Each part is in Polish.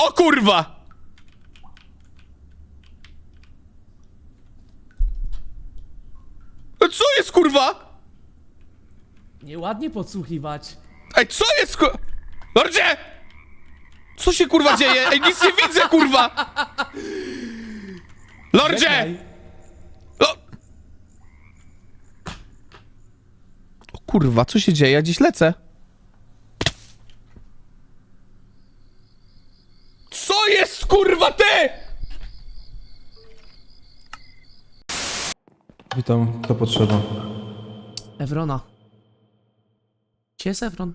O kurwa! Co jest kurwa? Nieładnie podsłuchiwać. Ej, co jest ku... Lordzie! Co się kurwa dzieje? Ej, nic nie widzę kurwa! Lordzie! Czekaj. Lo... O kurwa, co się dzieje? Ja dziś lecę. Witam, kto potrzeba? Ewrona. Gdzie jest Ewron?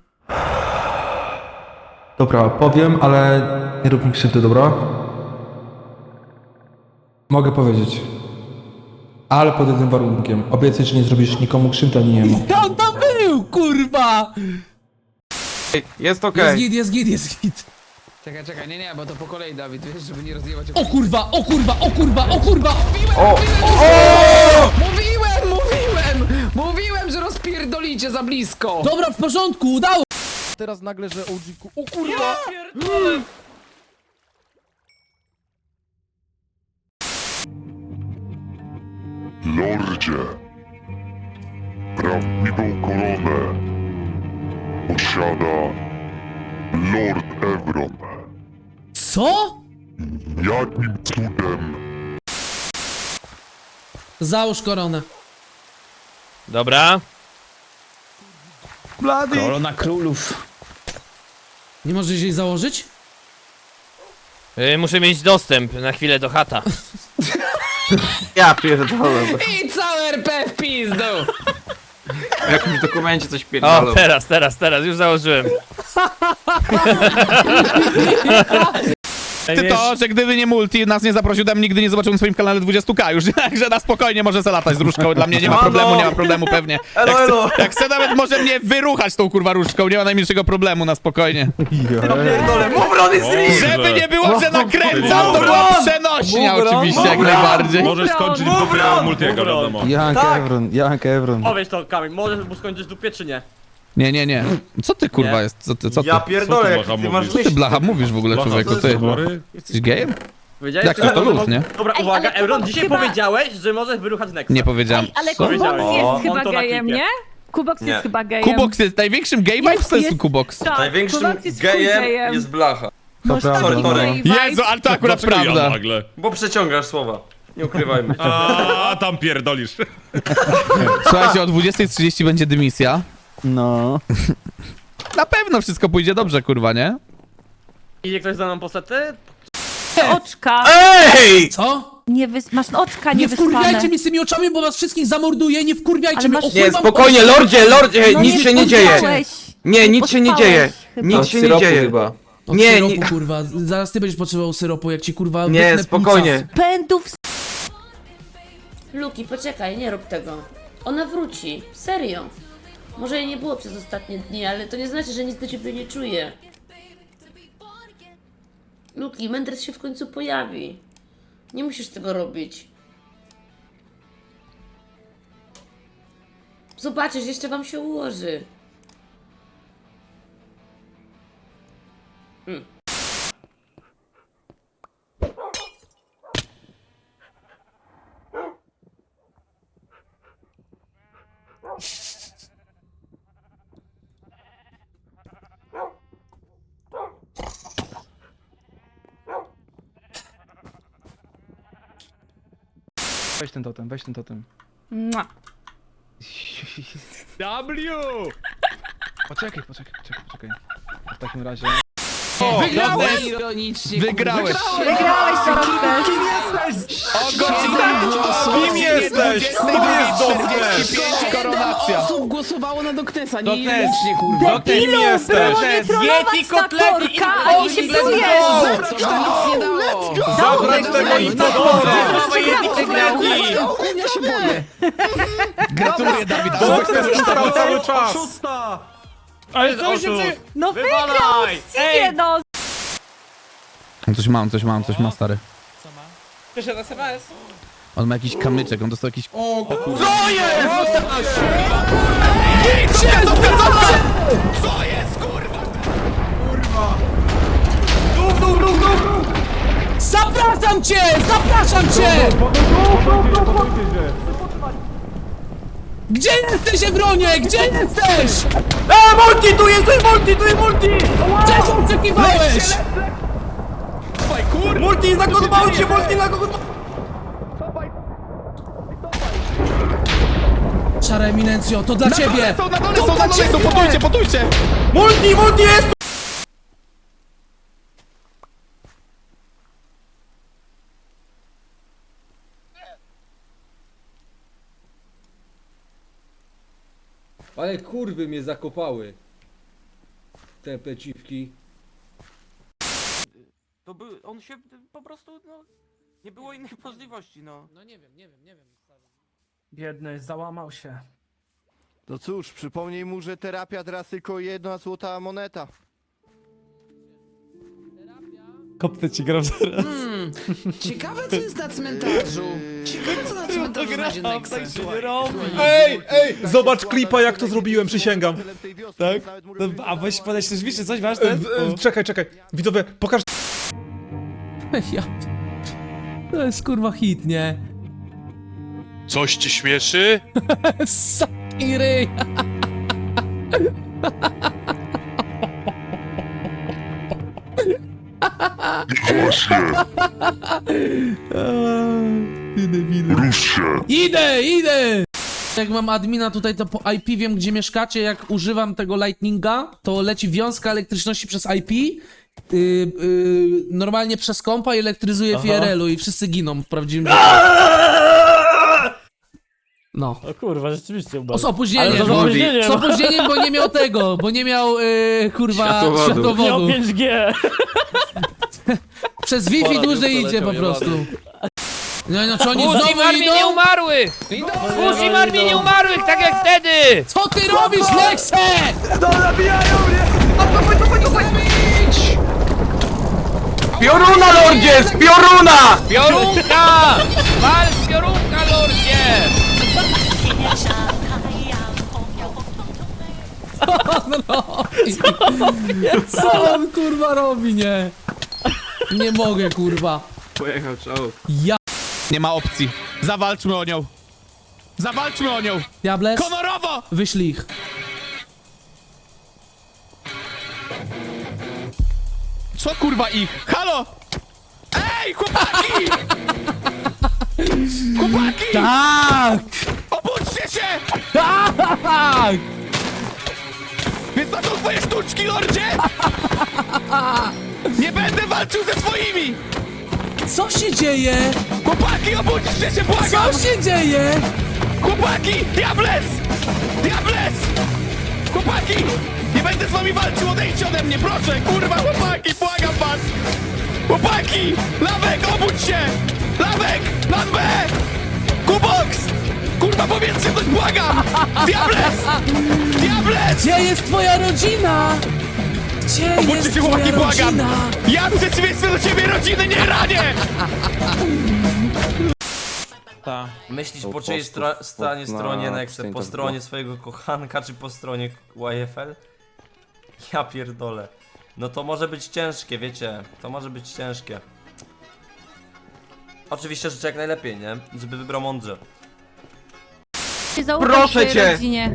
Dobra, powiem, ale nie rób mi krzywdy, dobra? Mogę powiedzieć. Ale pod jednym warunkiem. Obiecaj, że nie zrobisz nikomu krzywdy ani jemu. On tam był, kurwa! Jest Jest okej. git, jest git, jest git. Czekaj, czekaj, nie, nie, bo to po kolei, Dawid, wiesz, żeby nie rozjebać... O kurwa, o kurwa, o kurwa, o kurwa! O! Mówiłem, że rozpierdolicie za blisko! Dobra, w porządku, udało! Teraz nagle, że OG-ku... O kurwa! Lordzie, prawdziwą koronę posiada Lord Evron. Co? Jakim cudem Załóż koronę. Dobra. Korona królów. Nie możesz jej założyć? Y, muszę mieć dostęp na chwilę do chata. Ja pierdolę. I całe RP w pizdu! W jakimś dokumencie coś O, pierdolę. teraz, teraz, teraz, już założyłem. Ty to, że gdyby nie multi, nas nie zaprosił, tam nigdy nie zobaczył na swoim kanale 20k już, że na spokojnie może zalatać z różdżką, dla mnie nie ma problemu, nie ma problemu pewnie. Jak Elo, chce, jak chce nawet może mnie wyruchać tą kurwa różdżką, nie ma najmniejszego problemu, na spokojnie. Pierdolę! Żeby nie było, że nakręcam, to była przenośnia oczywiście, jak najbardziej. Możesz skończyć w dupie multiego, wiadomo. Jank Tak. Evron, Jank Evron. Powiedz to, Kamil, możesz mu skończyć dupie czy nie? Nie, nie, nie. Co ty kurwa Nie. jest? Co ty, co ty? Ja pierdolę, Co ty, jak Blacha, ty masz mówisz? Co ty myśli? blacha mówisz w ogóle człowieku, ty? Chory? Jesteś gejem? Powiedziałeś, Jak to, że- to luz, nie? Dobra, Ej, uwaga, ale Euron, dzisiaj chyba- powiedziałeś, że możesz wyruchać Nexa. Nie powiedziałem. Ale Co? Kubox Powiedziałeś. jest O. chyba to na gejem, klipie. nie? Kubox Nie. jest chyba gejem. Kubox jest największym gay vibe Jest, w sensu jest. Kubox. Tak, Największym Kubox jest gejem jest blacha. Masz prawda. taki Sorry, gay vibe. Jezu, ale to akurat Dlaczego ja prawda. nagle? Bo przeciągasz słowa. Nie ukrywajmy. A tam pierdolisz. Słuchajcie, o 20.30 będzie dymisja. No. Na pewno wszystko pójdzie dobrze, kurwa, nie? Idzie ktoś za mną po sety? Oczka. EJ! Co? Nie wys... Masz oczka Nie niewyspane. wkurwiajcie mi z tymi oczami, bo was wszystkich zamorduję, nie wkurwiajcie Ale mnie. masz- Nie, spokojnie, lordzie, lordzie, No nic się nie dzieje. Nie, nic się nie dzieje. chyba. Nic się nie dzieje. Od Nie, syropu, nie. kurwa. Zaraz ty będziesz potrzebował syropu, jak ci kurwa Nie, wytnę spokojnie. Pędów Luki, poczekaj, nie rób tego. Ona wróci. Serio. Może jej nie było przez ostatnie dni, ale to nie znaczy, że nic do ciebie nie czuje. Luki, Mendres się w końcu pojawi. Nie musisz tego robić. Zobaczysz, jeszcze wam się ułoży. Weź ten totem, weź ten totem. Mua. W! Poczekaj, poczekaj, poczekaj, poczekaj. W takim razie... Wygrałeś! Ironicznie, Wygrałeś! Wygrałeś teraz. O godzinę! Kim jesteś? Jest Doknes? koronacja. osób głosowało na Doknesa, nie Doknes. ironicznie, kurwa. Debilu, było nie trollować Yeti, na kotlety i a nie się Let's go! To nic nie dało! Zabrać tego i Kunia się boję! Gratuluję, Dawid. cały czas! Ale co się dzieje? No wygrał, Wywalaj! No. Coś mam, coś mam, coś ma, stary. Przyszedł SMS? On ma jakiś kamyczek, on dostał jakiś... Dół, dół, dół, dół! Zapraszam cię! Zapraszam cię! Gdzie jesteś, Ewronie? Gdzie jesteś? A, multi, tu jest, tu jest multi, tu jest multi! Czego oczekiwałeś? Multi, zakodowało się, multi, zakodowało Szara eminencjo, to dla ciebie! Są na dole, To są dla na dole, są, potujcie! Multi, multi jest! Ale kurwy mnie zakopały. Te peciwki. To był, on się po prostu, no, nie było innej możliwości, no. No nie wiem, nie wiem, nie wiem. Biedny, załamał się. No cóż, przypomnij mu, że terapia teraz tylko jedna złota moneta. Kopnę ci gram zaraz. Hmm, ciekawe co jest na cmentarzu. Ciekawe co na cmentarzu znajdzie Nexa. Ej, ej! Zobacz klipa, jak to zrobiłem, przysięgam. Tak? A weź podać też wiesz, coś ważne? E, w- e, Czekaj, czekaj. Widzowie, pokaż Ja... To jest kurwa hit, nie? Coś ci śmieszy? Saki ryj! Właśnie, rusz się. Idę, idę! Jak mam admina tutaj, to po IP wiem, gdzie mieszkacie. Jak używam tego lightninga, to leci wiązka elektryczności przez IP. Yy, yy, normalnie przez kompa i elektryzuje w IRL-u i wszyscy giną w prawdziwym życiu. No. O kurwa, rzeczywiście O, z opóźnieniem, Ale to z bo, opóźnieniem. z opóźnieniem, bo nie miał tego, bo nie miał, yy, kurwa, Światłowodu. światłowodu. 5G. Przez Wi-Fi dłużej idzie po prostu. No, no, czy oni Wóz im znowu armii idą? nieumarłych! Wóz im armii nieumarłych, tak jak wtedy! Co ty robisz, Lexe? Pioruna, lordzie, z pioruna! Piorunka! Wal z piorunka, lordzie! Co on kurwa robi, nie? Nie mogę, kurwa. Pojechał czołg. Ja... Nie ma opcji. Zawalczmy o nią. Zawalczmy o nią. Diables, Honorowo! wyślij ich. Co kurwa ich? Halo! Ej, chłopaki! Chłopaki! Tak! Obudźcie się! Tak! Więc to są twoje sztuczki, lordzie! Nie będę walczył ze swoimi! Co się dzieje? Chłopaki, obudźcie się, błagam! Co się dzieje? Chłopaki! Diables! Diables! Chłopaki! Nie będę z wami walczył, odejdźcie ode mnie, proszę! Kurwa, chłopaki, błagam was! Chłopaki! Lawek, obudź się! Lawek! Plan B! Kubox! Kurwa, powiedzcie coś, błagam! Diables! Diables! Gdzie jest twoja rodzina? Gdzie Obudźcie jest się, chłopaki, twoja błagam! rodzina? Ja w przeciwieństwie do ciebie rodziny nie ranię! Myślisz po czyjej stro stanie stronie Nexe? Po stronie swojego kochanka, czy po stronie YFL? Ja pierdolę. No to może być ciężkie, wiecie. To może być ciężkie. Oczywiście życzę jak najlepiej, nie? Żeby wybrał mądrze. Proszę cię! Rodzinie.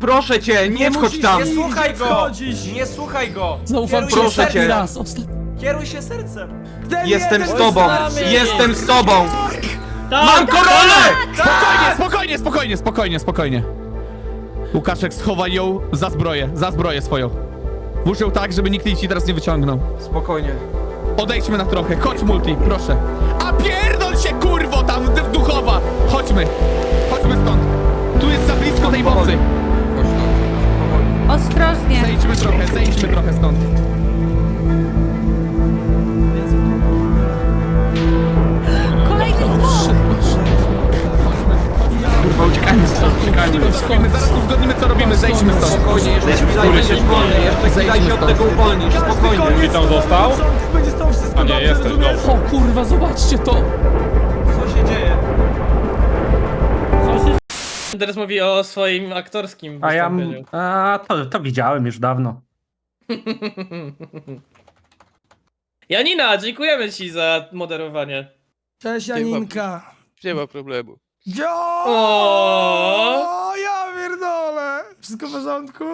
Proszę cię, nie wchodź tam! Nie słuchaj go! Nie słuchaj go! Zaufam ci Proszę ostatni cię. raz. Osta... Kieruj się sercem! Jestem z tobą! Jestem z tobą! Mam koronę! Spokojnie, spokojnie, spokojnie, spokojnie, spokojnie. Łukaszek, schowaj ją za zbroję, za zbroję swoją. Włóż ją tak, żeby nikt jej ci teraz nie wyciągnął. Spokojnie. Odejdźmy na trochę, chodź multi, proszę. A pierdol się kurwo tam d- duchowa! Chodźmy blisko tej mocy. Ostrożnie. Zejdźmy trochę, zejdźmy trochę stąd. Kolejny skok. Kurwa, uciekajmy stąd, uciekajmy. Zrobimy, zaraz uzgodnimy co robimy, zejdźmy stąd. Spokojnie, jeszcze chwila i będziesz wolny, jeszcze chwila i się od tego uwolnisz, spokojnie. I tam został? A nie, jesteś, dobrze. O kurwa, zobaczcie to! Teraz mówi o swoim aktorskim A ja... wystąpieniu. A, to, to widziałem już dawno. Janina, dziękujemy ci za moderowanie. Cześć Janinka. Nie ma problemu. Jo! O! ja pierdolę. Wszystko w porządku?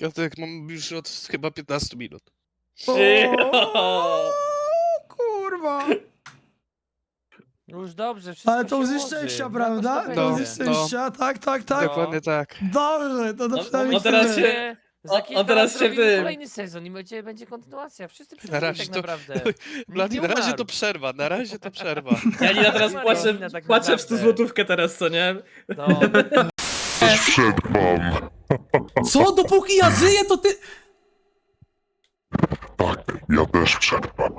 Ja tak mam już od chyba 15 minut. O! Kurwa. Już dobrze, wszystko Ale to się łzy szczęścia, prawda? To to łzy będzie. szczęścia, tak, tak, tak. Dokładnie tak. Dobrze, to to No, przynajmniej no teraz tyle. się- Za O- kilka teraz lat się zrobimy tym- kolejny sezon i będzie, będzie kontynuacja. Wszyscy Na przeżyli razie tak to- naprawdę. Nie na razie umarł. to przerwa, na razie to przerwa. Janina teraz Nie ma płacze, Janina tak płacze w 100 naprawdę. złotówkę teraz, co nie? No. Przetrwam. Co? Dopóki ja żyję, to ty... Tak, ja też przetrwam.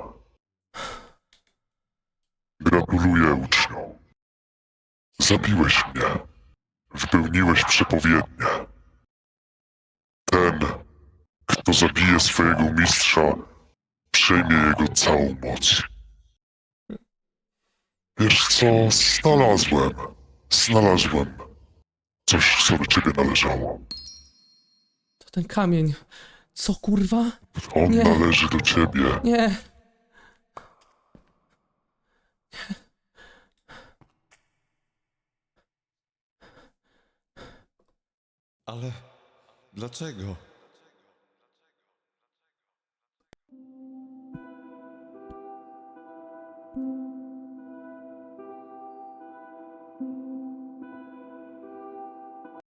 Gratuluję uczniom. Zabiłeś mnie. Wypełniłeś przepowiednię. Ten, kto zabije swojego mistrza, przejmie jego całą moc. Wiesz co, znalazłem. Znalazłem coś, co do ciebie należało. To ten kamień. Co kurwa? On Nie. należy do ciebie. Nie. Ale dlaczego?